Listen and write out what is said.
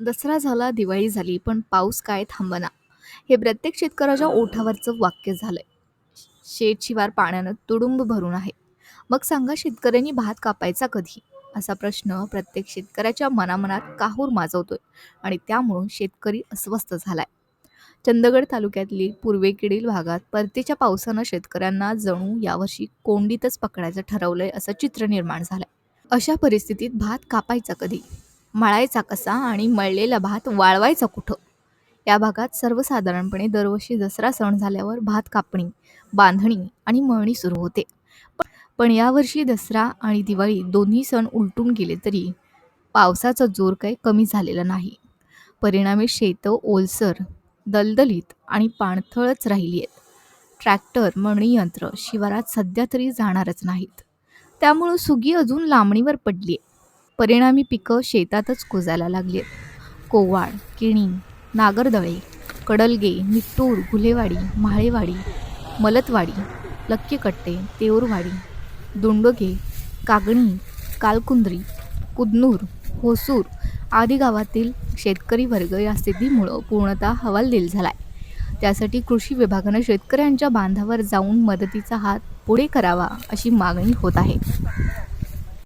दसरा झाला दिवाळी झाली पण पाऊस काय थांबना. हे प्रत्येक शेतकऱ्याच्या ओठावरचं वाक्य झालंय. शेत शिवार पाण्यानं तुडुंब भरून आहे. मग सांगा शेतकऱ्यांनी भात कापायचा कधी? असा प्रश्न प्रत्येक शेतकऱ्याच्या मनामनात काहूर माजवतोय आणि त्यामुळं शेतकरी अस्वस्थ झालाय. चंदगड तालुक्यातली पूर्वेकडील भागात परतीच्या पावसानं शेतकऱ्यांना जणू यावर्षी कोंडीतच पकडायचं ठरवलंय असं चित्र निर्माण झालंय. अशा परिस्थितीत भात कापायचा कधी? मळायचा कसा आणि मळलेला भात वाळवायचा कुठं? या भागात सर्वसाधारणपणे दरवर्षी दसरा सण झाल्यावर भात कापणी बांधणी आणि मळणी सुरू होते. पण- पण यावर्षी दसरा आणि दिवाळी दोन्ही सण उलटून गेले तरी पावसाचा जोर काही कमी झालेला नाही. परिणामी शेतं ओलसर दलदलीत आणि पाणथळच राहिली आहेत. ट्रॅक्टर मळणी यंत्र शिवारात सध्या तरी जाणारच नाहीत. त्यामुळं सुगी अजून लांबणीवर पडली आहे परिणामी पिकं शेतातच कुजायला लागली आहेत कोवाड किणी नागरदळे कडलगे निट्टूर गुलेवाडी म्हाळेवाडी मलतवाडी लक्कीकट्टे तेऊरवाडी दुंडगे कागणी कालकुंद्री कुदनूर होसूर आदी गावातील शेतकरी वर्ग या स्थितीमुळं पूर्णतः हवालदिल आहे त्यासाठी कृषी विभागानं शेतकऱ्यांच्या बांधावर जाऊन मदतीचा हात पुढे करावा अशी मागणी होत आहे.